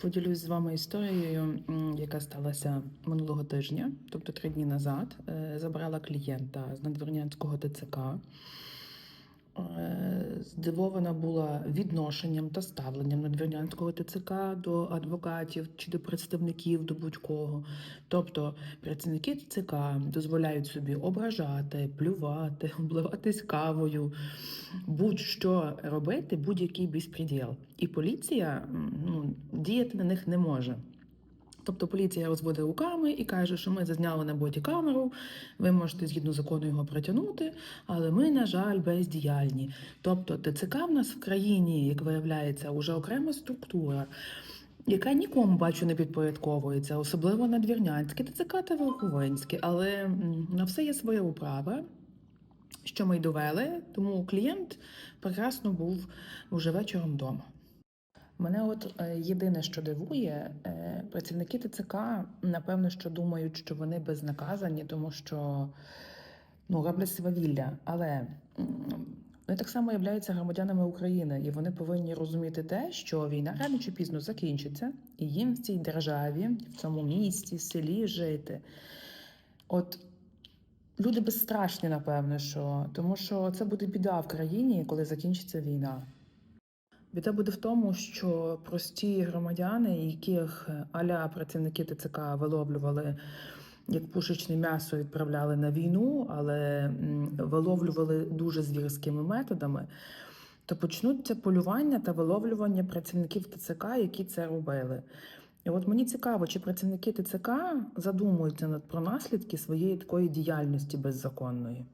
Поділюсь з вами історією, яка сталася минулого тижня, тобто три дні назад. Е, Забрала клієнта з надвірнянського ТЦК. Е, Здивована була відношенням та ставленням надвірнянського ТЦК до адвокатів чи до представників до будь-кого. Тобто працівники ТЦК дозволяють собі ображати, плювати, обливатись кавою, будь-що робити, будь-який безпреділ. І поліція ну, діяти на них не може. Тобто поліція розводить руками і каже, що ми зазняли на боті камеру, ви можете згідно закону його притягнути, але ми, на жаль, бездіяльні. Тобто ТЦК в нас в країні, як виявляється, уже окрема структура, яка нікому бачу не підпорядковується, особливо надвірнянське ТЦК та Верховинське. Але на все є своя управа. Що ми й довели, тому клієнт прекрасно був уже вечором вдома. Мене от е, єдине, що дивує, е, працівники ТЦК, напевно, що думають, що вони безнаказані, тому що ну, роблять свавілля. Але вони так само являються громадянами України, і вони повинні розуміти те, що війна рано чи пізно закінчиться, і їм в цій державі, в цьому місті, селі жити. От люди безстрашні, напевно, що тому що це буде біда в країні, коли закінчиться війна. Біда буде в тому, що прості громадяни, яких аля працівники ТЦК виловлювали як пушечне м'ясо, відправляли на війну, але виловлювали дуже звірськими методами, то почнуться полювання та виловлювання працівників ТЦК, які це робили. І от мені цікаво, чи працівники ТЦК задумуються над про наслідки своєї такої діяльності беззаконної.